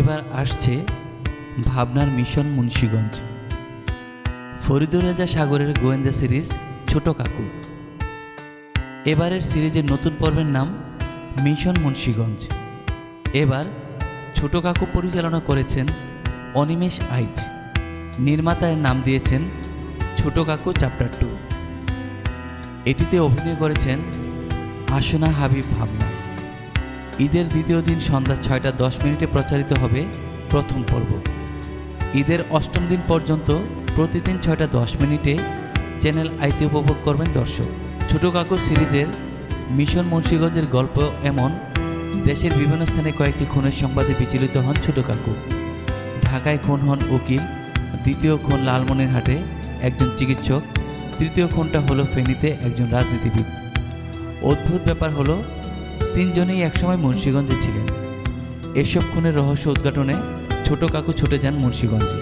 এবার আসছে ভাবনার মিশন মুন্সীগঞ্জ। ফরিদুর রাজা সাগরের গোয়েন্দা সিরিজ ছোট কাকু। এবারের সিরিজের নতুন পর্বের নাম মিশন মুন্সীগঞ্জ। এবার ছোট কাকু পরিচালনা করেছেন অনিমেষ আইচ। নির্মাতার নাম দিয়েছেন ছোট কাকু চ্যাপ্টার টু। এটিতে অভিনয় করেছেন আসনা হাবিব ভাবনা। ঈদের দ্বিতীয় দিন সন্ধ্যা ছয়টা দশ মিনিটে প্রচারিত হবে প্রথম পর্ব। ঈদের অষ্টম দিন পর্যন্ত প্রতিদিন ছয়টা দশ মিনিটে চ্যানেল আইতে উপভোগ করবেন দর্শক। ছোট কাকু সিরিজের মিশন মুন্সীগঞ্জের গল্প এমন, দেশের বিভিন্ন স্থানে কয়েকটি খুনের সংবাদে বিচলিত হন ছোট কাকু। ঢাকায় খুন হন উকিল, দ্বিতীয় খুন লালমনিরহাটে একজন চিকিৎসক, তৃতীয় খুনটা হলো ফেনীতে একজন রাজনীতিবিদ। অদ্ভুত ব্যাপার হলো তিনজনেই একসময় মুন্সীগঞ্জে ছিলেন। এসব খুনের রহস্য উদ্ঘাটনে ছোট কাকু ছুটে যান মুন্সীগঞ্জে।